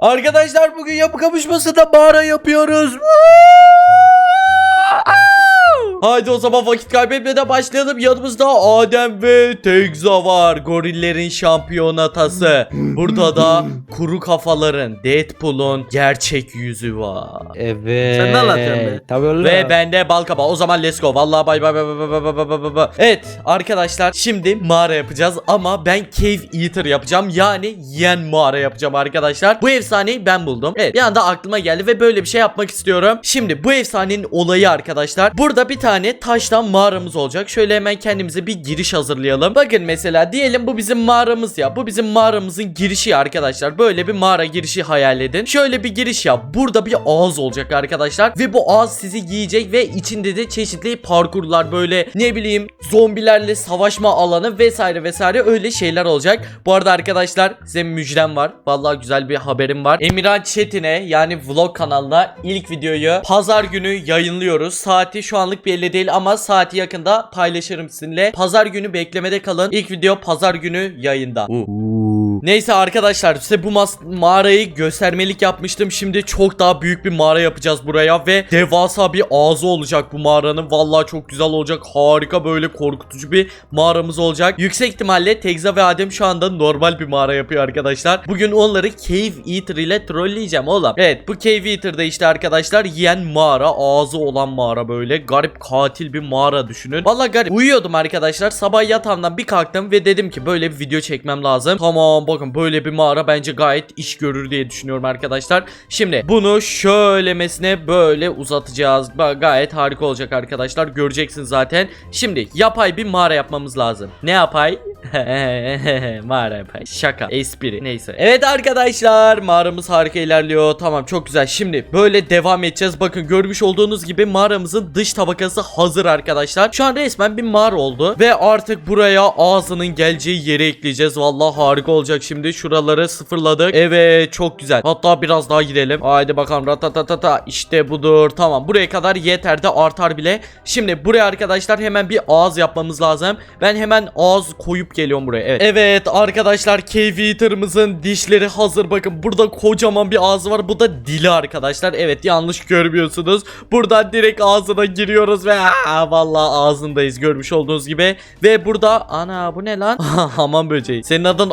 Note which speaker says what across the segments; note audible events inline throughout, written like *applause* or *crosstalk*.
Speaker 1: Arkadaşlar bugün yapı kapışmasında mağara yapıyoruz. Haydi o zaman vakit kaybetmeden başlayalım. Yanımızda Adem ve Tegza var. Gorillerin şampiyonatası. Burada da kuru kafaların, Deadpool'un gerçek yüzü var.
Speaker 2: Evet.
Speaker 3: Sen ne anlatıyorsun be?
Speaker 2: Tabii oğlum.
Speaker 1: Ve bende bal kabağı. O zaman let's go. Vallahi bay bay bay bay bay bay bay bay bay bay. Evet arkadaşlar şimdi mağara yapacağız ama ben cave eater yapacağım. Yani yiyen mağara yapacağım arkadaşlar. Bu efsaneyi ben buldum. Evet bir anda aklıma geldi ve böyle bir şey yapmak istiyorum. Şimdi bu efsanenin olayı arkadaşlar. Burada bir tane taştan mağaramız olacak. Şöyle hemen kendimize bir giriş hazırlayalım. Bakın mesela diyelim bu bizim mağaramız ya. Bu bizim mağaramızın girişi arkadaşlar. Böyle bir mağara girişi hayal edin. Şöyle bir giriş yap. Burada bir ağız olacak arkadaşlar. Ve bu ağız sizi yiyecek ve içinde de çeşitli parkurlar böyle ne bileyim zombilerle savaşma alanı vesaire vesaire öyle şeyler olacak. Bu arada arkadaşlar size müjdem var. Vallahi güzel bir haberim var. Emirhan Çetin'e yani vlog kanalına ilk videoyu pazar günü yayınlıyoruz. Saati şu anlık belli değil ama saati yakında paylaşırım sizinle. Pazar günü beklemede kalın. İlk video pazar günü yayında. Neyse arkadaşlar size bu mağarayı göstermelik yapmıştım. Şimdi çok daha büyük bir mağara yapacağız buraya ve devasa bir ağzı olacak bu mağaranın. Vallahi çok güzel olacak. Harika böyle korkutucu bir mağaramız olacak. Yüksek ihtimalle Tegza ve Adem şu anda normal bir mağara yapıyor arkadaşlar. Bugün onları Cave Eater ile trolleyeceğim oğlum. Evet bu Cave Eater'da işte arkadaşlar yiyen mağara, ağzı olan mağara böyle. Garip katil bir mağara düşünün. Vallahi garip. Uyuyordum arkadaşlar. Sabah yatağımdan bir kalktım ve dedim ki böyle bir video çekmem lazım. Tamam bakın böyle bir mağara bence gayet iş görür diye düşünüyorum arkadaşlar. Şimdi bunu şöylemesine böyle uzatacağız. Gayet harika olacak arkadaşlar. Göreceksiniz zaten. Şimdi yapay bir mağara yapmamız lazım. Ne yapay? *laughs* mağara yapay. Şaka. Espri. Neyse. Evet arkadaşlar mağaramız harika ilerliyor. Tamam çok güzel. Şimdi böyle devam edeceğiz. Bakın görmüş olduğunuz gibi mağaramızın dış tabakası hazır arkadaşlar. Şu an resmen bir mağara oldu. Ve artık buraya ağzının geleceği yere ekleyeceğiz. Vallahi harika olacak şimdi. Şuraları sıfırladık. Evet çok güzel. Hatta biraz daha gidelim. Haydi bakalım ratatatata. İşte budur. Tamam buraya kadar yeter de artar bile. Şimdi buraya arkadaşlar hemen bir ağız yapmamız lazım. Ben hemen ağız koyup geliyorum buraya. Evet. Evet arkadaşlar cave dişleri hazır. Bakın burada kocaman bir ağzı var. Bu da dili arkadaşlar. Evet yanlış görmüyorsunuz. Buradan direkt ağzına giriyoruz ve aa, vallahi ağzındayız görmüş olduğunuz gibi. Ve burada ana bu ne lan? *laughs* Hamam böceği. Senin adın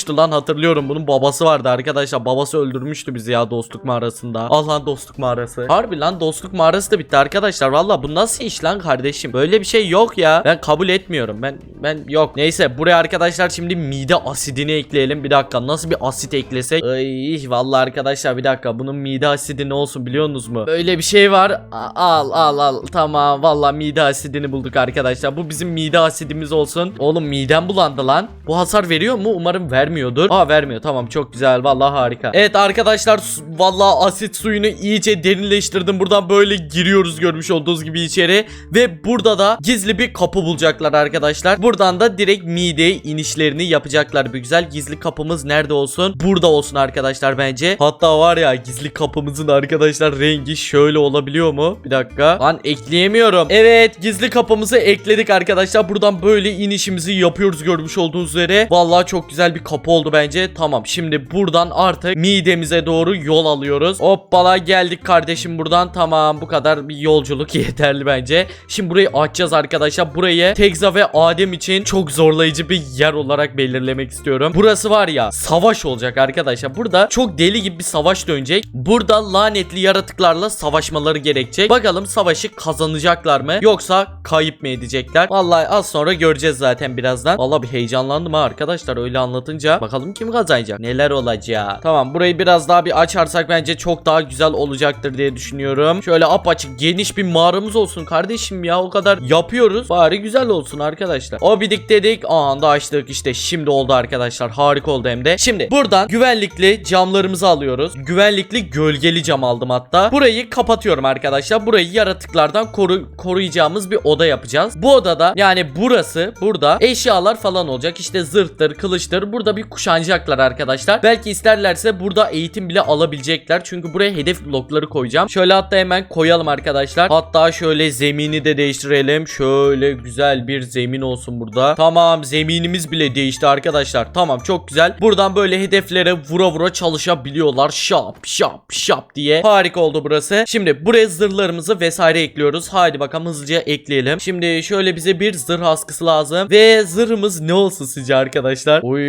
Speaker 1: Ahmoş'tu lan hatırlıyorum. Bunun babası vardı arkadaşlar. Babası öldürmüştü bizi ya dostluk mağarasında. Al lan dostluk mağarası. Harbi lan dostluk mağarası da bitti arkadaşlar. Valla bu nasıl iş lan kardeşim? Böyle bir şey yok ya. Ben kabul etmiyorum. Ben ben yok. Neyse buraya arkadaşlar şimdi mide asidini ekleyelim. Bir dakika nasıl bir asit eklesek? Ay vallahi arkadaşlar bir dakika. Bunun mide asidi ne olsun biliyorsunuz mu? Böyle bir şey var. Al al al. Tamam vallahi mide asidini bulduk arkadaşlar. Bu bizim mide asidimiz olsun. Oğlum midem bulandı lan. Bu hasar veriyor mu? Umarım vermiyordur. Aa vermiyor. Tamam çok güzel. Vallahi harika. Evet arkadaşlar vallahi asit suyunu iyice derinleştirdim. Buradan böyle giriyoruz görmüş olduğunuz gibi içeri. Ve burada da gizli bir kapı bulacaklar arkadaşlar. Buradan da direkt mideye inişlerini yapacaklar. Bir güzel gizli kapımız nerede olsun? Burada olsun arkadaşlar bence. Hatta var ya gizli kapımızın arkadaşlar rengi şöyle olabiliyor mu? Bir dakika. Lan ekleyemiyorum. Evet gizli kapımızı ekledik arkadaşlar. Buradan böyle inişimizi yapıyoruz görmüş olduğunuz üzere. Vallahi çok güzel bir kapı oldu bence. Tamam şimdi buradan artık midemize doğru yol alıyoruz. Hoppala geldik kardeşim buradan. Tamam bu kadar bir yolculuk *laughs* yeterli bence. Şimdi burayı açacağız arkadaşlar. Burayı Tegza ve Adem için çok zorlayıcı bir yer olarak belirlemek istiyorum. Burası var ya savaş olacak arkadaşlar. Burada çok deli gibi bir savaş dönecek. Burada lanetli yaratıklarla savaşmaları gerekecek. Bakalım savaşı kazanacaklar mı yoksa kayıp mı edecekler? Vallahi az sonra göreceğiz zaten birazdan. Vallahi bir heyecanlandım ha arkadaşlar öyle anlatınca. Bakalım kim kazanacak? Neler olacak? Tamam burayı biraz daha bir açarsak bence çok daha güzel olacaktır diye düşünüyorum. Şöyle apaçık geniş bir mağaramız olsun kardeşim ya o kadar yapıyoruz. Bari güzel olsun arkadaşlar. O bidik dedik. Anda açtık işte şimdi oldu arkadaşlar. Harika oldu hem de. Şimdi buradan güvenlikli camlarımızı alıyoruz. Güvenlikli gölgeli cam aldım hatta. Burayı kapatıyorum arkadaşlar. Burayı yaratıklardan koru koruyacağımız bir oda yapacağız. Bu odada yani burası burada eşyalar falan olacak. İşte zırhtır, kılıçtır. Burada bir bir kuşanacaklar arkadaşlar. Belki isterlerse burada eğitim bile alabilecekler. Çünkü buraya hedef blokları koyacağım. Şöyle hatta hemen koyalım arkadaşlar. Hatta şöyle zemini de değiştirelim. Şöyle güzel bir zemin olsun burada. Tamam zeminimiz bile değişti arkadaşlar. Tamam çok güzel. Buradan böyle hedeflere vura vura çalışabiliyorlar. Şap şap şap diye. Harika oldu burası. Şimdi buraya zırhlarımızı vesaire ekliyoruz. Haydi bakalım hızlıca ekleyelim. Şimdi şöyle bize bir zırh askısı lazım. Ve zırhımız ne olsun sizce arkadaşlar? Oy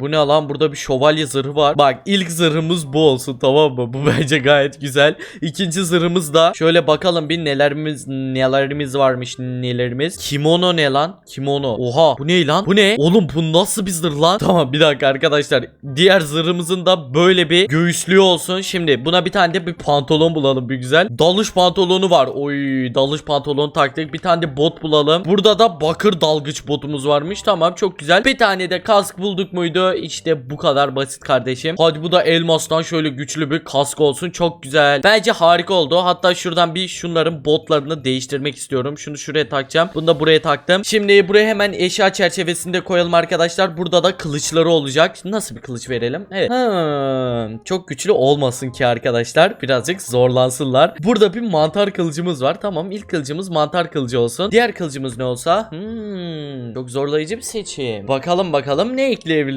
Speaker 1: bu ne lan? Burada bir şövalye zırhı var. Bak ilk zırhımız bu olsun tamam mı? Bu *laughs* bence gayet güzel. İkinci zırhımız da şöyle bakalım bir nelerimiz nelerimiz varmış nelerimiz. Kimono ne lan? Kimono. Oha bu ne lan? Bu ne? Oğlum bu nasıl bir zırh lan? *laughs* Tamam bir dakika arkadaşlar. Diğer zırhımızın da böyle bir göğüslüğü olsun. Şimdi buna bir tane de bir pantolon bulalım bir güzel. Dalış pantolonu var. Oy dalış pantolonu taktık. Bir tane de bot bulalım. Burada da bakır dalgıç botumuz varmış. Tamam çok güzel. Bir tane de kask bulduk muydu? İşte bu kadar basit kardeşim. Hadi bu da elmastan şöyle güçlü bir kask olsun. Çok güzel. Bence harika oldu. Hatta şuradan bir şunların botlarını değiştirmek istiyorum. Şunu şuraya takacağım. Bunu da buraya taktım. Şimdi buraya hemen eşya çerçevesinde koyalım arkadaşlar. Burada da kılıçları olacak. Nasıl bir kılıç verelim? Evet. Hmm, çok güçlü olmasın ki arkadaşlar. Birazcık zorlansınlar. Burada bir mantar kılıcımız var. Tamam ilk kılıcımız mantar kılıcı olsun. Diğer kılıcımız ne olsa? Hmm, çok zorlayıcı bir seçim. Bakalım bakalım ne ekleyebiliriz.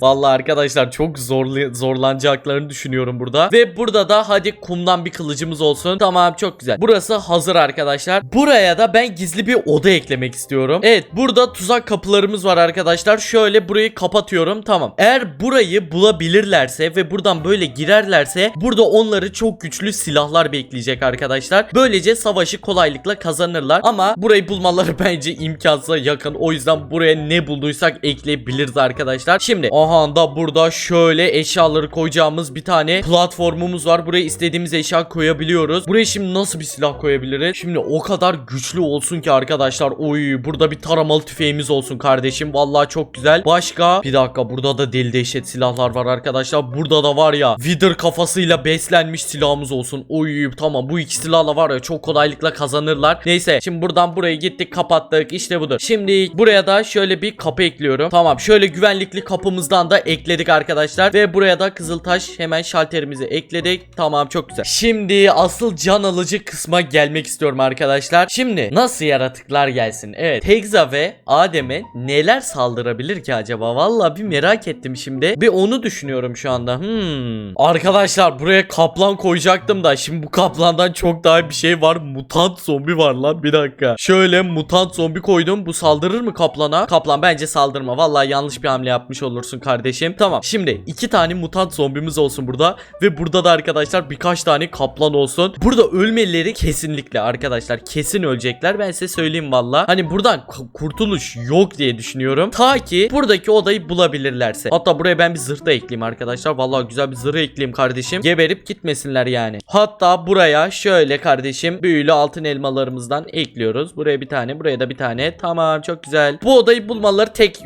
Speaker 1: Vallahi arkadaşlar çok zorlu zorlanacaklarını düşünüyorum burada. Ve burada da hadi kumdan bir kılıcımız olsun. Tamam çok güzel. Burası hazır arkadaşlar. Buraya da ben gizli bir oda eklemek istiyorum. Evet burada tuzak kapılarımız var arkadaşlar. Şöyle burayı kapatıyorum. Tamam. Eğer burayı bulabilirlerse ve buradan böyle girerlerse burada onları çok güçlü silahlar bekleyecek arkadaşlar. Böylece savaşı kolaylıkla kazanırlar. Ama burayı bulmaları *laughs* bence imkansıza yakın. O yüzden buraya ne bulduysak ekleyebiliriz arkadaşlar. Şimdi aha da burada şöyle eşyaları koyacağımız bir tane platformumuz var. Buraya istediğimiz eşya koyabiliyoruz. Buraya şimdi nasıl bir silah koyabiliriz? Şimdi o kadar güçlü olsun ki arkadaşlar. Oy burada bir taramalı tüfeğimiz olsun kardeşim. Vallahi çok güzel. Başka bir dakika burada da deli dehşet silahlar var arkadaşlar. Burada da var ya Wither kafasıyla beslenmiş silahımız olsun. Oy tamam bu iki silahla var ya çok kolaylıkla kazanırlar. Neyse şimdi buradan buraya gittik kapattık. İşte budur. Şimdi buraya da şöyle bir kapı ekliyorum. Tamam şöyle güvenlikli kapımızdan da ekledik arkadaşlar. Ve buraya da kızıltaş hemen şalterimizi ekledik. Tamam çok güzel. Şimdi asıl can alıcı kısma gelmek istiyorum arkadaşlar. Şimdi nasıl yaratıklar gelsin? Evet Tegza ve Adem'e neler saldırabilir ki acaba? Vallahi bir merak ettim şimdi. Bir onu düşünüyorum şu anda. Hmm. Arkadaşlar buraya kaplan koyacaktım da şimdi bu kaplandan çok daha bir şey var. Mutant zombi var lan bir dakika. Şöyle mutant zombi koydum. Bu saldırır mı kaplana? Kaplan bence saldırma. Vallahi yanlış bir hamle yapmış olursun kardeşim. Tamam şimdi iki tane mutant zombimiz olsun burada. Ve burada da arkadaşlar birkaç tane kaplan olsun. Burada ölmeleri kesinlikle arkadaşlar. Kesin ölecekler. Ben size söyleyeyim valla. Hani buradan kurtuluş yok diye düşünüyorum. Ta ki buradaki odayı bulabilirlerse. Hatta buraya ben bir zırh da ekleyeyim arkadaşlar. Vallahi güzel bir zırh ekleyeyim kardeşim. Geberip gitmesinler yani. Hatta buraya şöyle kardeşim büyülü altın elmalarımızdan ekliyoruz. Buraya bir tane, buraya da bir tane. Tamam çok güzel. Bu odayı bulmaları tek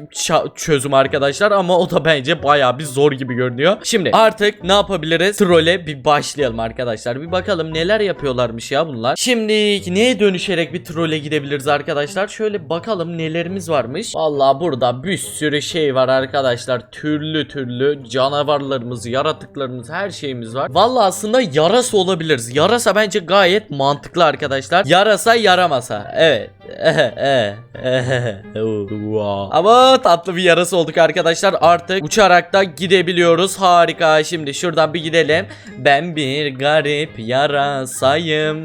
Speaker 1: çözüm arkadaşlar ama o da bence bayağı bir zor gibi görünüyor. Şimdi artık ne yapabiliriz? Trole bir başlayalım arkadaşlar. Bir bakalım neler yapıyorlarmış ya bunlar. Şimdi neye dönüşerek bir trole gidebiliriz arkadaşlar? Şöyle bakalım nelerimiz varmış. Vallahi burada bir sürü şey var arkadaşlar. Türlü türlü canavarlarımız, yaratıklarımız, her şeyimiz var. Vallahi aslında yarasa olabiliriz. Yarasa bence gayet mantıklı arkadaşlar. Yarasa yaramasa. Evet. Ama tatlı bir yarası olduk arkadaşlar. Artık uçarak da gidebiliyoruz. Harika. Şimdi şuradan bir gidelim. Ben bir garip yarasayım.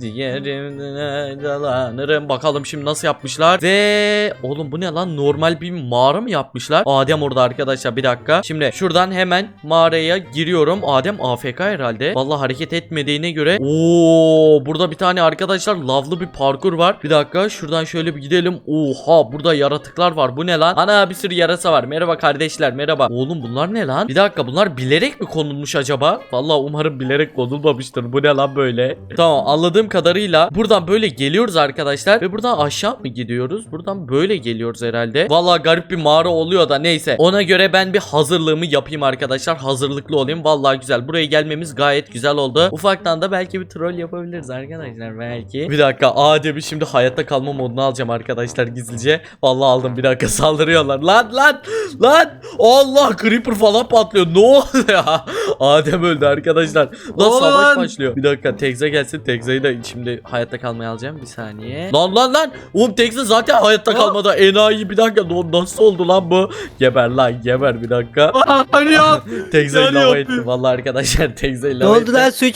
Speaker 1: Diğerimde dolanırım. Bakalım şimdi nasıl yapmışlar. Ve oğlum bu ne lan? Normal bir mağara mı yapmışlar? Adem orada arkadaşlar. Bir dakika. Şimdi şuradan hemen mağaraya giriyorum. Adem AFK herhalde. Vallahi hareket etmediğine göre. Oo, burada bir tane arkadaşlar lavlı bir parkur var. Bir dakika şuradan şöyle bir gidelim. Oha burada yaratıklar var. Bu ne lan? Ana bir sürü yarasa var. Merhaba kardeşler merhaba. Oğlum bunlar ne lan? Bir dakika bunlar bilerek mi konulmuş acaba? Vallahi umarım bilerek konulmamıştır. Bu ne lan böyle? tamam anladığım kadarıyla buradan böyle geliyoruz arkadaşlar. Ve buradan aşağı mı gidiyoruz? Buradan böyle geliyoruz herhalde. Vallahi garip bir mağara oluyor da neyse. Ona göre ben bir hazırlığımı yapayım arkadaşlar. Hazırlıklı olayım. Vallahi güzel. Buraya gelmemiz gayet güzel oldu. Ufaktan da belki bir troll yapabiliriz arkadaşlar belki. Bir dakika Adem'i şimdi hayatta kalma kalma modunu alacağım arkadaşlar gizlice. Vallahi aldım bir dakika *laughs* saldırıyorlar. Lan lan lan. Allah creeper falan patlıyor. Ne oluyor ya? *laughs* Adem öldü arkadaşlar. Lan savaş başlıyor. Bir dakika Tekza gelsin. Tekza'yı da şimdi hayatta kalmaya alacağım. Bir saniye. Lan lan lan. Oğlum Tekza zaten hayatta kalmadı. Enayi bir dakika. Lan Nasıl oldu lan bu? Geber lan geber bir dakika.
Speaker 2: Hani. *laughs*
Speaker 1: Tekza'yı
Speaker 2: Yani
Speaker 1: lava etti. Vallahi arkadaşlar Tekza'yı
Speaker 3: Ne
Speaker 1: lava
Speaker 3: oldu lan su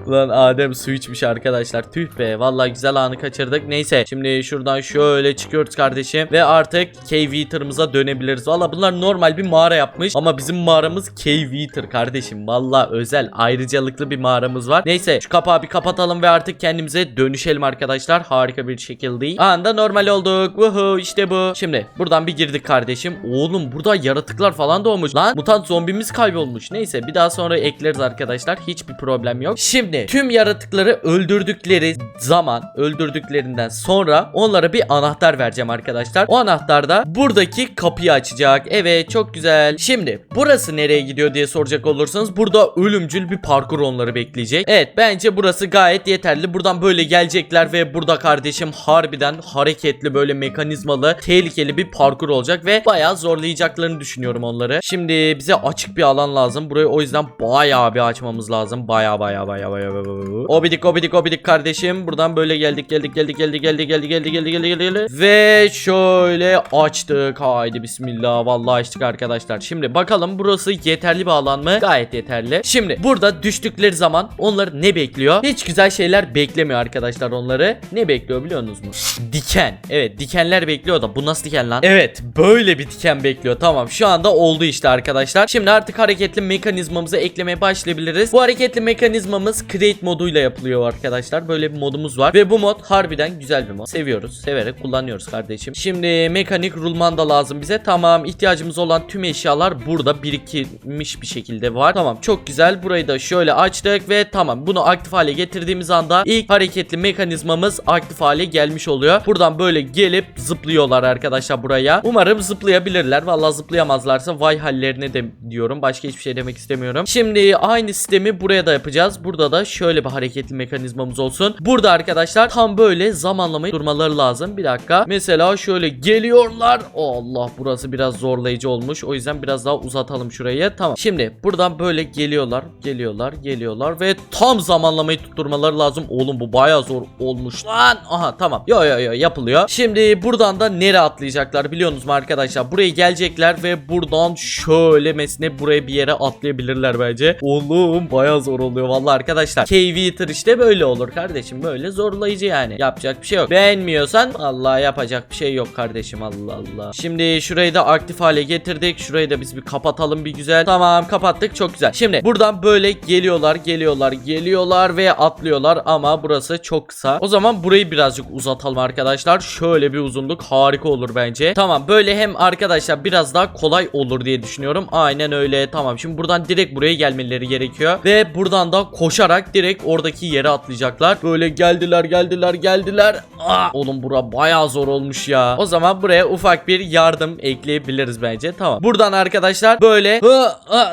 Speaker 3: içiyordum.
Speaker 1: Lan Adem su içmiş arkadaşlar. Tüh be. Vallahi güzel anı kaçırdık. Neyse. Şimdi şuradan şöyle çıkıyoruz kardeşim. Ve artık cave eater'ımıza dönebiliriz. Valla bunlar normal bir mağara yapmış. Ama bizim mağaramız cave eater kardeşim. Valla özel ayrıcalıklı bir mağaramız var. Neyse şu kapağı bir kapatalım ve artık kendimize dönüşelim arkadaşlar. Harika bir şekilde. Anda normal olduk. Vuhu işte bu. Şimdi buradan bir girdik kardeşim. Oğlum burada yaratıklar falan doğmuş. Lan mutant zombimiz kaybolmuş. Neyse bir daha sonra ekleriz arkadaşlar. Hiçbir problem yok. Şimdi tüm yaratıkları öldürdükleri zaman öldürdüklerinden sonra onlara bir anahtar vereceğim arkadaşlar. O anahtar da buradaki kapıyı açacak. Evet çok güzel. Şimdi burası nereye gidiyor diye soracak olursanız burada ölümcül bir parkur onları bekleyecek. Evet bence burası gayet yeterli. Buradan böyle gelecekler ve burada kardeşim harbiden hareketli böyle mekanizmalı tehlikeli bir parkur olacak ve bayağı zorlayacaklarını düşünüyorum onları. Şimdi bize açık bir alan lazım. Burayı o yüzden bayağı bir açmamız lazım. Bayağı bayağı bayağı bayağı. Bayağı. Obidik obidik obidik kardeşim. Buradan böyle geldik geldik geldik geldik geldik geldik geldik geldik geldik geldik ve şöyle açtık. Haydi bismillah. Vallahi açtık arkadaşlar. Şimdi bakalım burası yeterli bir alan mı? Gayet yeterli. Şimdi burada düştükleri zaman onları ne bekliyor? Hiç güzel şeyler beklemiyor arkadaşlar onları. Ne bekliyor biliyor musunuz? Diken. Evet dikenler bekliyor da bu nasıl diken lan? Evet böyle bir diken bekliyor. Tamam şu anda oldu işte arkadaşlar. Şimdi artık hareketli mekanizmamızı eklemeye başlayabiliriz. Bu hareketli mekanizmamız create moduyla yapılıyor arkadaşlar. Böyle bir modumuz var. Ve bu mod harbiden güzel bir mod. Seviyoruz. Severek kullanıyoruz kardeşim. Şimdi mekanik rulman da lazım bize. Tamam ihtiyacımız olan tüm eşyalar burada birikmiş bir şekilde var. Tamam çok güzel. Burayı da şöyle açtık ve tamam bunu aktif hale getirdiğimiz anda ilk hareketli mekanizmamız aktif hale gelmiş oluyor. Buradan böyle gelip zıplıyorlar arkadaşlar buraya. Umarım zıplayabilirler. Vallahi zıplayamazlarsa vay hallerine de diyorum. Başka hiçbir şey demek istemiyorum. Şimdi aynı sistemi buraya da yapacağız. Burada da şöyle bir hareketli mekanizmamız olsun. Burada arkadaşlar tam böyle zamanlamayı durmaları lazım. Bir dakika. Mesela şöyle geliyorlar. Allah burası biraz zorlayıcı olmuş. O yüzden biraz daha uzatalım şurayı. Tamam. Şimdi buradan böyle geliyorlar. Geliyorlar. Geliyorlar ve tam zamanlamayı tutturmaları lazım. Oğlum bu baya zor olmuş lan. Aha tamam. Yo yo yo yapılıyor. Şimdi buradan da nereye atlayacaklar biliyorsunuz mu arkadaşlar? Buraya gelecekler ve buradan şöyle mesne buraya bir yere atlayabilirler bence. Oğlum baya zor oluyor vallahi arkadaşlar. Cave Eater işte böyle olur kardeşim. Böyle zorlayıcı yani. Yapacak bir şey yok. Beğenmiyorsan Allah yapacak bir şey yok kardeşim. Allah Allah. Şimdi şurayı da aktif hale getirdik. Şurayı da biz bir kapatalım bir güzel. Tamam kapattık çok güzel. Şimdi buradan böyle geliyorlar geliyorlar geliyorlar ve atlıyorlar ama burası çok kısa. O zaman burayı birazcık uzatalım arkadaşlar. Şöyle bir uzunluk harika olur bence. Tamam böyle hem arkadaşlar biraz daha kolay olur diye düşünüyorum. Aynen öyle. Tamam şimdi buradan direkt buraya gelmeleri gerekiyor. Ve buradan da koşarak direkt oradaki yere atlayacaklar. Böyle geldiler geldiler geldiler. Aa, oğlum bura bayağı zor olmuş ya. O zaman buraya ufak bir yardım ekleyebiliriz bence. Tamam. Buradan arkadaşlar böyle hı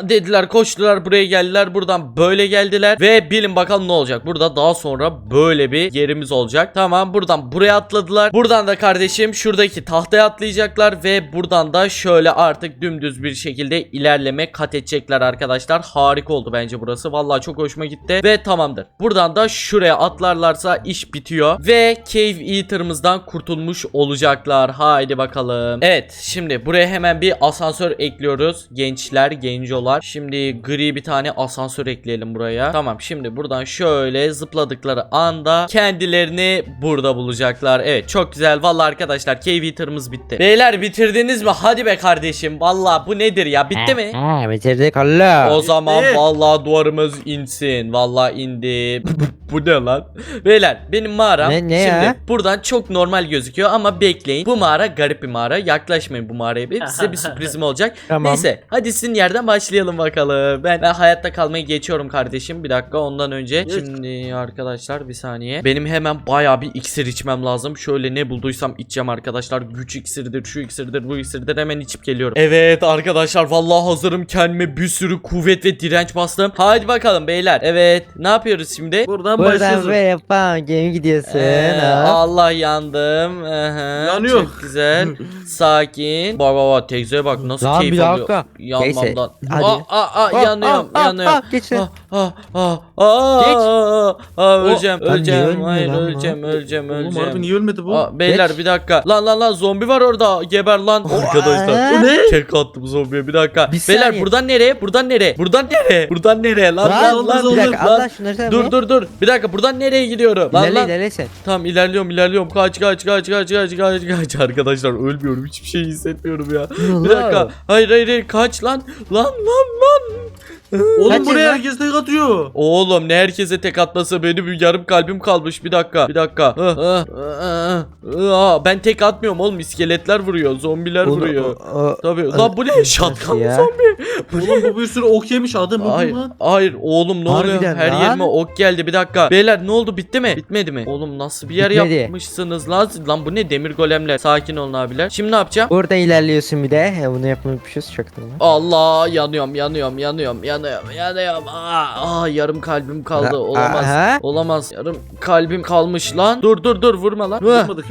Speaker 1: dediler koştular buraya geldiler. Buradan böyle geldiler. Ve bilin bakalım ne olacak. Burada daha sonra böyle bir yerimiz olacak. Tamam buradan buraya atladılar. Buradan da kardeşim şuradaki tahtaya atlayacaklar. Ve buradan da şöyle artık dümdüz bir şekilde ilerleme kat edecekler arkadaşlar. Harika oldu bence burası. Vallahi çok hoşuma gitti. Ve tamamdır. Buradan da şuraya atlarlarsa iş bitiyor. Ve Cave Eater'ımızdan kurtulmuş olacaklar. Haydi bakalım. Evet şimdi buraya hemen bir asansör ekliyoruz. Gençler, gencolar. Şimdi gri bir tane asansör ekleyelim buraya. Tamam şimdi buradan şöyle zıpladıkları anda kendilerini burada bulacaklar. Evet çok güzel. Vallahi arkadaşlar Cave Eater'ımız bitti. Beyler bitirdiniz mi? Hadi be kardeşim. Vallahi bu nedir ya? Bitti mi?
Speaker 3: Ha bitirdik Allah.
Speaker 1: O zaman vallahi duvarımız insin. Vallahi indi. *laughs* Bu ne lan? Beyler benim mağaram
Speaker 3: Ne- ne
Speaker 1: şimdi
Speaker 3: ya?
Speaker 1: buradan çok normal gözüküyor ama bekleyin. Bu mağara garip bir mağara. Yaklaşmayın bu mağaraya bir. Size bir *laughs* sürprizim olacak.
Speaker 3: Tamam.
Speaker 1: Neyse hadi sizin yerden başlayalım bakalım. Ben, ben hayatta kalmayı geçiyorum kardeşim. Bir dakika ondan önce. Şimdi arkadaşlar bir saniye. Benim hemen bayağı bir iksir içmem lazım. Şöyle ne bulduysam içeceğim arkadaşlar. Güç iksiridir, şu iksirdir, bu iksirdir. Hemen içip geliyorum. Evet arkadaşlar vallahi hazırım. Kendime bir sürü kuvvet ve direnç bastım. Hadi bakalım beyler. Evet ne yapıyoruz şimdi?
Speaker 2: Burada Buradan
Speaker 3: Buradan
Speaker 2: başlıyorsun.
Speaker 3: böyle yapalım. Gemi gidiyorsun.
Speaker 1: Ee. Allah yandım. Aha,
Speaker 2: Yanıyor.
Speaker 1: Çok güzel. *laughs* Sakin. Bak bak bak teyzeye bak nasıl
Speaker 3: Lan
Speaker 1: keyif
Speaker 3: bir
Speaker 1: alıyor.
Speaker 3: dakika.
Speaker 1: Yanmamdan.
Speaker 3: Neyse, hadi.
Speaker 1: Aa, aa, aa,
Speaker 3: Ah,
Speaker 1: yanıyorum
Speaker 3: ah, ah,
Speaker 1: yanıyorum.
Speaker 3: ah, geç sen.
Speaker 1: Ah, ah, ah, ah,
Speaker 3: Geç.
Speaker 1: ah, ah, öleceğim
Speaker 3: Lan niye
Speaker 1: öleceğim.
Speaker 3: ölmüyor
Speaker 1: Hayır
Speaker 3: lan bu?
Speaker 1: öleceğim öleceğim
Speaker 2: Oğlum
Speaker 1: öleceğim.
Speaker 2: harbi niye ölmedi bu?
Speaker 1: Aa, beyler
Speaker 3: Geç.
Speaker 1: bir dakika. Lan lan lan zombi var orada. Geber lan. Arkadaşlar.
Speaker 2: Ne?
Speaker 1: Tek attım zombiye bir dakika.
Speaker 3: Bir
Speaker 1: Beyler
Speaker 3: saniye.
Speaker 1: buradan nereye? Buradan nereye? Buradan nereye? Buradan nereye? Lan
Speaker 3: Lan,
Speaker 1: lan lan.
Speaker 3: bir dakika
Speaker 1: lan.
Speaker 3: Allah şunları sen
Speaker 1: Dur dur dur. Bir dakika buradan nereye gidiyorum? Lan
Speaker 3: İlerle
Speaker 1: lan.
Speaker 3: ilerle sen.
Speaker 1: Tamam ilerliyorum ilerliyorum. Kaç kaç kaç kaç kaç kaç kaç. *laughs* Arkadaşlar ölmüyorum. Hiçbir şey hissetmiyorum ya. Bir dakika. Hayır hayır hayır. Kaç lan. Lan lan lan.
Speaker 2: Oğlum
Speaker 3: Kaçın
Speaker 2: buraya
Speaker 3: lan.
Speaker 2: herkes tek atıyor.
Speaker 1: Oğlum ne herkese tek atmasa benim bir yarım kalbim kalmış. Bir dakika. Bir dakika. Ah, ah, ah, ah. Ben tek atmıyorum oğlum. İskeletler vuruyor. Zombiler
Speaker 3: Oğlum,
Speaker 1: vuruyor. Tabii. Lan bu ne? Şatkanlı
Speaker 3: ya?
Speaker 1: zombi.
Speaker 2: Oğlum bu bir sürü ok yemiş adam
Speaker 1: Hayır,
Speaker 2: lan.
Speaker 1: hayır oğlum ne oluyor?
Speaker 3: Harbiden
Speaker 1: Her
Speaker 3: lan.
Speaker 1: yerime ok geldi bir dakika. Beyler ne oldu bitti mi? Bitmedi mi? Oğlum nasıl bir yer
Speaker 3: Bitmedi.
Speaker 1: yapmışsınız lan? Lan bu ne demir golemler? Sakin olun abiler. Şimdi ne yapacağım?
Speaker 3: Buradan ilerliyorsun bir de. He, bunu yapmamışız çaktırma.
Speaker 1: Allah yanıyorum yanıyorum yanıyorum yanıyorum yanıyorum. Aa, aa, yarım kalbim kaldı. Olamaz.
Speaker 3: aha.
Speaker 1: Olamaz. Yarım kalbim kalmış lan. Dur dur dur vurma lan. Hıh.
Speaker 2: Vurmadık.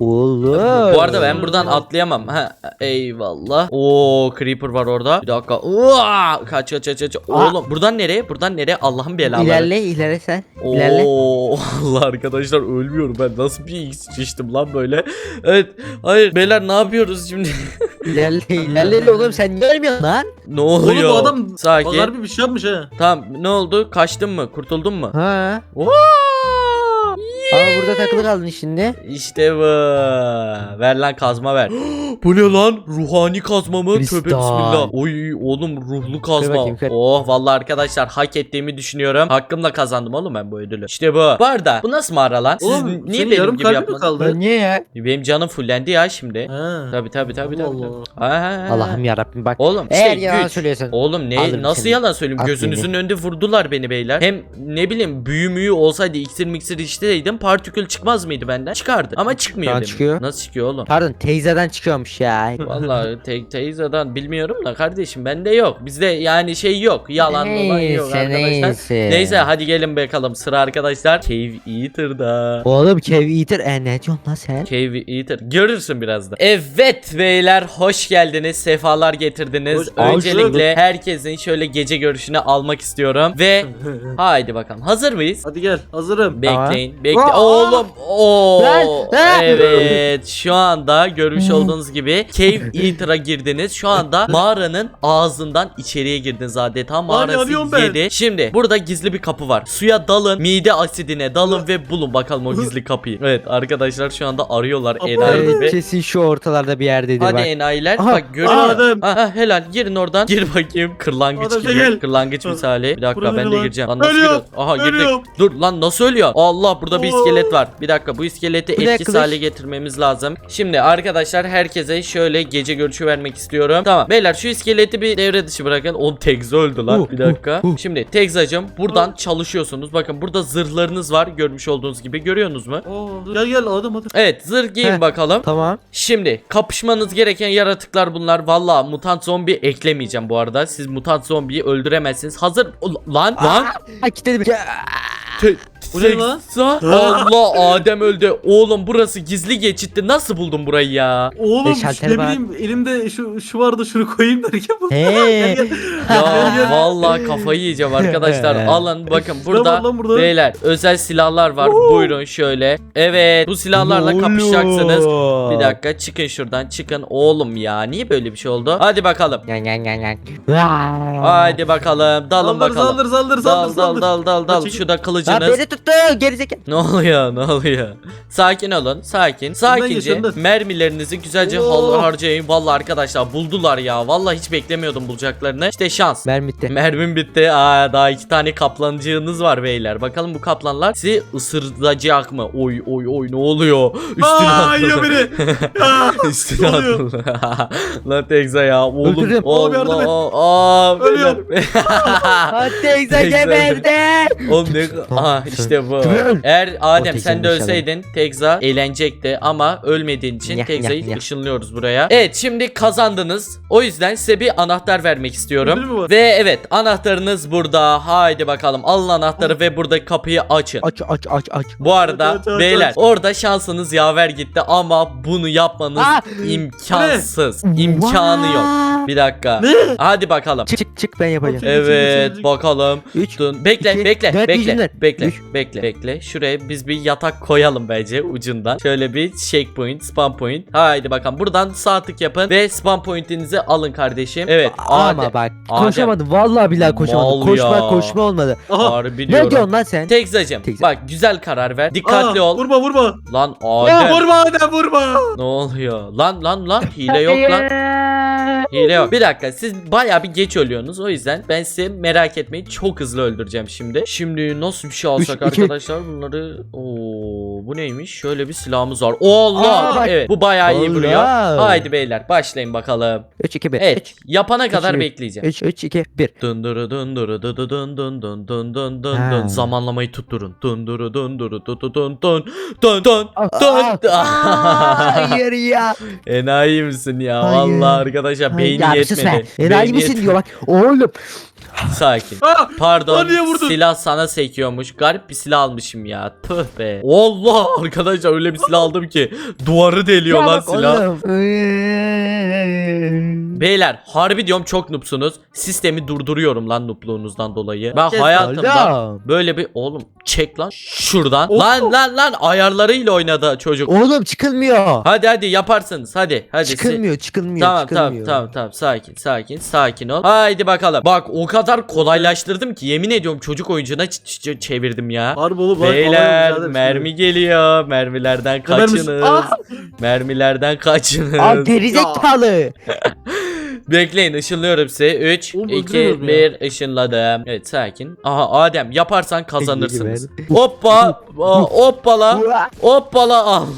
Speaker 3: Oğlum.
Speaker 1: Bu arada ben buradan atlayamam. Ha, eyvallah. Oo creeper var orada. Bir dakika. Uaa! Kaç kaç kaç kaç. Oğlum buradan nereye? Buradan nereye? Allah'ın belaları.
Speaker 3: İlerle ilerle sen. İlerle.
Speaker 1: Oo Allah arkadaşlar ölmüyorum ben nasıl bir X içtim lan böyle. Evet hayır beyler ne yapıyoruz şimdi? *laughs*
Speaker 3: İlerle ilerle oğlum sen niye ölmüyorsun lan?
Speaker 1: ne
Speaker 2: Oğlum
Speaker 1: oluyor?
Speaker 2: bu adam
Speaker 1: Sakin.
Speaker 2: Harbi bir şey yapmış ha.
Speaker 1: Tamam ne oldu? Kaçtın mı? Kurtuldun mu?
Speaker 3: Ha.
Speaker 1: Oo!
Speaker 3: Ama burada takılı kaldın şimdi.
Speaker 1: İşte bu. Ver lan kazma ver. *gasps* bu ne lan? Ruhani kazma mı?
Speaker 3: Kristal.
Speaker 1: Tövbe bismillah. Oy oğlum ruhlu kazma.
Speaker 3: bakayım, kır.
Speaker 1: oh vallahi arkadaşlar hak ettiğimi düşünüyorum. Hakkımla kazandım oğlum ben bu ödülü. İşte bu. Bu arada bu nasıl mağara lan? Siz
Speaker 2: Oğlum
Speaker 1: niye benim
Speaker 2: yarım
Speaker 1: gibi yapmadınız?
Speaker 2: kaldı?
Speaker 3: Niye ya?
Speaker 1: Benim canım fullendi ya şimdi.
Speaker 2: Ha.
Speaker 1: Tabi tabi tabi
Speaker 2: Allah
Speaker 1: tabi.
Speaker 2: Allah.
Speaker 3: Allah'ım yarabbim bak.
Speaker 1: Oğlum işte
Speaker 3: Eğer yalan
Speaker 1: güç.
Speaker 3: söylüyorsan.
Speaker 1: Oğlum ne nasıl
Speaker 3: seni.
Speaker 1: yalan söyleyeyim
Speaker 3: At
Speaker 1: gözünüzün önünde vurdular beni beyler. Hem ne bileyim büyü müyü olsaydı iksir miksir içteydim partikül çıkmaz mıydı benden? Çıkardı ama çıkmıyor
Speaker 3: Şu an
Speaker 1: demin.
Speaker 3: çıkıyor.
Speaker 1: Nasıl çıkıyor oğlum?
Speaker 3: Pardon teyzeden çıkıyormuş ya. *laughs*
Speaker 1: Vallahi te teyzeden bilmiyorum da kardeşim bende yok. Bizde yani şey yok. Yalan olan yok
Speaker 3: Neyse,
Speaker 1: arkadaşlar.
Speaker 3: neyse.
Speaker 1: Neyse hadi gelin bakalım sıra arkadaşlar. Cave Eater'da.
Speaker 3: Oğlum Kev Eater e ne diyorsun lan sen?
Speaker 1: Cave Eater. Görürsün birazdan. Evet beyler hoş geldiniz. Sefalar getirdiniz.
Speaker 2: Hoş-
Speaker 1: Öncelikle herkesin şöyle gece görüşünü almak istiyorum. Ve *laughs* haydi bakalım. Hazır mıyız?
Speaker 2: Hadi gel hazırım.
Speaker 1: Bekleyin. Bekle. Oğlum. Oo. Evet. Şu anda görmüş olduğunuz gibi Cave *laughs* Eater'a girdiniz. Şu anda mağaranın ağzından içeriye girdiniz adeta. Mağarası
Speaker 2: arıyorum ben.
Speaker 1: yedi. Şimdi burada gizli bir kapı var. Suya dalın. Mide asidine dalın ve bulun bakalım o gizli kapıyı. Evet arkadaşlar şu anda arıyorlar
Speaker 2: Kapı
Speaker 1: gibi.
Speaker 3: Kesin şu ortalarda bir yerdedir
Speaker 1: Hadi
Speaker 3: bak.
Speaker 1: enayiler
Speaker 3: Aha,
Speaker 1: bak görüyor
Speaker 2: Adem.
Speaker 1: Aha, helal girin oradan gir bakayım kırlangıç
Speaker 2: Adem,
Speaker 1: gibi
Speaker 2: gel.
Speaker 1: kırlangıç misali bir dakika
Speaker 2: buraya
Speaker 1: ben de
Speaker 2: lan.
Speaker 1: gireceğim lan nasıl
Speaker 2: Ölüyorum,
Speaker 1: giriyoruz aha girdik
Speaker 2: ölüyorum.
Speaker 1: dur lan nasıl ölüyor Allah burada bir
Speaker 2: Oo.
Speaker 1: İskelet var bir dakika bu iskeleti
Speaker 3: Bu
Speaker 1: etkisiz hale getirmemiz lazım şimdi arkadaşlar herkese şöyle gece görüşü vermek istiyorum tamam beyler şu iskeleti bir devre dışı bırakın o Tegza öldü lan
Speaker 3: Uh,
Speaker 1: bir dakika
Speaker 3: uh, uh.
Speaker 1: şimdi Tegzacım buradan çalışıyorsunuz bakın burada zırhlarınız var görmüş olduğunuz gibi görüyorsunuz mu
Speaker 2: Oo, gel gel adam hadi.
Speaker 1: Evet zırh giyin
Speaker 3: Heh.
Speaker 1: bakalım
Speaker 3: Tamam.
Speaker 1: Şimdi kapışmanız gereken yaratıklar bunlar. Valla mutant zombi eklemeyeceğim bu arada. Siz mutant zombiyi öldüremezsiniz. Hazır lan lan.
Speaker 3: Ha kilitledim.
Speaker 1: Te-
Speaker 2: Bu ne lan?
Speaker 1: Allah Adem öldü. Oğlum burası gizli geçitti. Nasıl buldun burayı ya?
Speaker 2: Oğlum
Speaker 3: E, şalter
Speaker 2: ne
Speaker 3: var.
Speaker 2: bileyim elimde şu şu vardı şunu koyayım derken bu.
Speaker 3: He. *laughs*
Speaker 2: Gel, gel.
Speaker 1: Ya vallahi kafayı yiyeceğim arkadaşlar. *laughs* Alın bakın burada
Speaker 2: lan burada?
Speaker 1: beyler özel silahlar var. Buyurun şöyle. Evet bu silahlarla kapışacaksınız. Bir dakika çıkın şuradan çıkın. Oğlum ya niye böyle bir şey oldu? Hadi bakalım.
Speaker 3: Yan yan yan yan.
Speaker 1: Haydi bakalım. Dalın
Speaker 2: Saldır
Speaker 1: bakalım.
Speaker 2: saldır saldır
Speaker 1: Dal
Speaker 2: saldır
Speaker 1: dal
Speaker 2: saldır.
Speaker 1: dal dal dal.
Speaker 2: Çekil.
Speaker 1: Şu da
Speaker 3: Lan
Speaker 1: kılıcınız.
Speaker 3: beni tuttu gerizekalı.
Speaker 1: Ne oluyor ne oluyor? Sakin olun sakin. Sakince
Speaker 2: yaşandı.
Speaker 1: mermilerinizi güzelce
Speaker 2: Oo.
Speaker 1: hal- harcayın. Vallahi arkadaşlar buldular ya. Vallahi hiç beklemiyordum bulacaklarını. İşte şans.
Speaker 3: Mermi bitti.
Speaker 1: Mermim bitti. Aa, daha iki tane kaplancığınız var beyler. Bakalım bu kaplanlar sizi ısıracak mı? Oy oy oy ne oluyor? Üstüne
Speaker 2: Aa
Speaker 1: atladı.
Speaker 2: yiyor beni. Aa,
Speaker 1: Üstüne
Speaker 2: oluyor?
Speaker 1: atladı. *laughs* Lan Tekza ya. Oğlum.
Speaker 3: Öldürdüm.
Speaker 2: Oğlum yardım et.
Speaker 1: Aa,
Speaker 2: Ölüyorum.
Speaker 1: beyler.
Speaker 3: Ha teyze
Speaker 1: Teyze.
Speaker 3: geberdi.
Speaker 1: Oğlum ne? Aha işte İşte bu. Eğer Adem sen de ölseydin Tekza eğlenecekti ama ölmediğin için Tekza'yı
Speaker 3: nyah, nyah.
Speaker 1: ışınlıyoruz buraya. Evet şimdi kazandınız. O yüzden size bir anahtar vermek
Speaker 2: Ödül mü
Speaker 1: istiyorum.
Speaker 2: var?
Speaker 1: Ve evet anahtarınız burada. Haydi bakalım alın anahtarı ve burada kapıyı açın.
Speaker 3: Aç aç aç aç.
Speaker 1: Bu arada
Speaker 2: Aç, aç, aç,
Speaker 1: beyler
Speaker 2: aç.
Speaker 1: orada şansınız yaver gitti ama bunu yapmanız
Speaker 3: Aa!
Speaker 1: imkansız. İmkanı yok. Bir dakika.
Speaker 2: Ne?
Speaker 1: Hadi bakalım.
Speaker 3: Çık çık çık ben yapacağım.
Speaker 2: Okey.
Speaker 1: Evet bakalım.
Speaker 3: 3
Speaker 1: Dön. Bekle
Speaker 3: İki,
Speaker 1: bekle
Speaker 3: dört
Speaker 1: bekle
Speaker 3: yüzünden.
Speaker 1: bekle
Speaker 3: Üç.
Speaker 1: Bekle bekle. Şuraya biz bir yatak koyalım bence ucundan. Şöyle bir shake point, spam point. Haydi bakalım buradan sağ tık yapın ve spam pointinizi alın kardeşim. Evet.
Speaker 3: Ama
Speaker 1: Adem.
Speaker 3: bak
Speaker 1: Adem.
Speaker 3: koşamadım vallahi billahi koşamadım.
Speaker 1: Mal
Speaker 3: Koşma
Speaker 1: ya.
Speaker 3: koşma olmadı. *laughs*
Speaker 2: Aha.
Speaker 1: Harbi
Speaker 3: Ne
Speaker 1: diyorum.
Speaker 3: diyorsun lan sen?
Speaker 1: Tekzacım
Speaker 3: Tekza.
Speaker 1: bak güzel karar ver. Dikkatli
Speaker 2: Aa,
Speaker 1: ol.
Speaker 2: Vurma vurma.
Speaker 1: Lan
Speaker 2: Aa,
Speaker 1: Adem.
Speaker 2: vurma Adem vurma.
Speaker 1: Ne oluyor? Lan lan lan hile *laughs* yok lan. Hile yok. Bir dakika siz baya bir geç ölüyorsunuz. O yüzden ben sizi merak etmeyin çok hızlı öldüreceğim şimdi. Şimdi nasıl bir şey alsak
Speaker 3: Üç, iki.
Speaker 1: arkadaşlar bunları. Oo bu neymiş? Şöyle bir silahımız var. Allah!
Speaker 3: Aa, bak.
Speaker 1: evet bu bayağı iyi
Speaker 3: Allah.
Speaker 1: vuruyor. Haydi beyler başlayın bakalım.
Speaker 3: 3 2 1.
Speaker 1: Evet yapana kadar
Speaker 3: iki,
Speaker 1: bekleyeceğim.
Speaker 3: 3 3 2 1.
Speaker 1: Dındırı dındırı dı dı dın dın dın dın dın dın dın zamanlamayı tutturun. Dındırı dındırı dı dı dın dın dın dın dın.
Speaker 3: Hayır ya.
Speaker 1: Enayi misin ya?
Speaker 3: Hayır.
Speaker 1: Vallahi arkadaşlar beyni
Speaker 3: ya bir sus be.
Speaker 1: yetmedi.
Speaker 3: Enayi
Speaker 1: Beyni
Speaker 3: misin
Speaker 1: yetmedi.
Speaker 3: diyor bak. Oğlum.
Speaker 1: Sakin.
Speaker 2: Aa,
Speaker 1: Pardon.
Speaker 2: Vurdun?
Speaker 1: Silah sana sekiyormuş. Garip bir silah almışım ya. Tüh be. Allah *laughs* arkadaşlar öyle bir silah aldım ki duvarı deliyor
Speaker 3: Ya
Speaker 1: lan
Speaker 3: bak
Speaker 1: silah.
Speaker 3: oğlum.
Speaker 1: Beyler harbi diyorum çok noobsunuz. Sistemi durduruyorum lan noobluğunuzdan dolayı. Ben
Speaker 2: Kes
Speaker 1: hayatımda
Speaker 3: Oğlum.
Speaker 1: böyle bir oğlum çek lan şuradan.
Speaker 2: Oo.
Speaker 1: Lan lan lan ayarlarıyla oynadı çocuk.
Speaker 3: Oğlum çıkılmıyor.
Speaker 1: Hadi hadi yaparsınız hadi. Hadi si-
Speaker 3: Çıkılmıyor çıkılmıyor
Speaker 1: Tamam tamam
Speaker 3: çıkılmıyor.
Speaker 1: tamam tamam sakin sakin sakin ol. Haydi bakalım. Bak o kadar kolaylaştırdım ki yemin ediyorum çocuk oyuncuna ç- ç- çevirdim ya.
Speaker 2: Harbi oğlum.
Speaker 1: Beyler
Speaker 2: vallahi
Speaker 1: mermi geliyor. Mermilerden kaçınız. Mermilerden kaçınız.
Speaker 3: gerizekalı. *laughs*
Speaker 1: Bekleyin ışınlıyorum size. 3
Speaker 2: Oğlum,
Speaker 1: 2
Speaker 2: öldürüyorum ya.
Speaker 1: 1 ışınladım. Evet sakin. Aha Adem yaparsan kazanırsınız. Hoppa aa, *laughs* hoppala hoppala al. *laughs*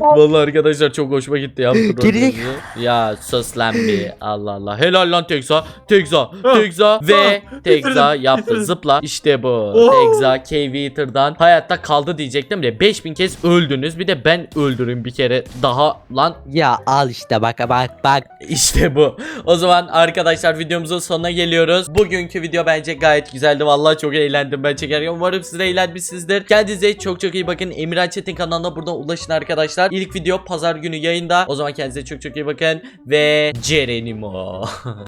Speaker 1: Vallahi arkadaşlar çok hoşuma gitti ya. bu
Speaker 3: Geri-
Speaker 1: rolünüzü. Ya sus lan bir. Allah Allah. Helal lan Tekza. Tekza. Tekza ve
Speaker 2: ah,
Speaker 1: Tekza
Speaker 2: bitirdim,
Speaker 1: yaptı.
Speaker 2: bitirdim.
Speaker 1: Zıpla. İşte bu.
Speaker 2: Oh.
Speaker 1: Tekza Cave Eater'dan hayatta kaldı diyecektim de 5000 kez öldünüz. Bir de ben öldürün bir kere daha lan.
Speaker 3: Ya al işte bak bak bak.
Speaker 1: İşte bu. O zaman arkadaşlar videomuzun sonuna geliyoruz. Bugünkü video bence gayet güzeldi. Vallahi çok eğlendim ben çekerken. Umarım siz de eğlenmişsinizdir. Kendinize çok çok iyi bakın. Emirhan Çetin kanalına buradan ulaşın arkadaşlar. İlk video pazar günü yayında. O zaman kendinize çok çok iyi bakın. Ve Cerenimo. *laughs*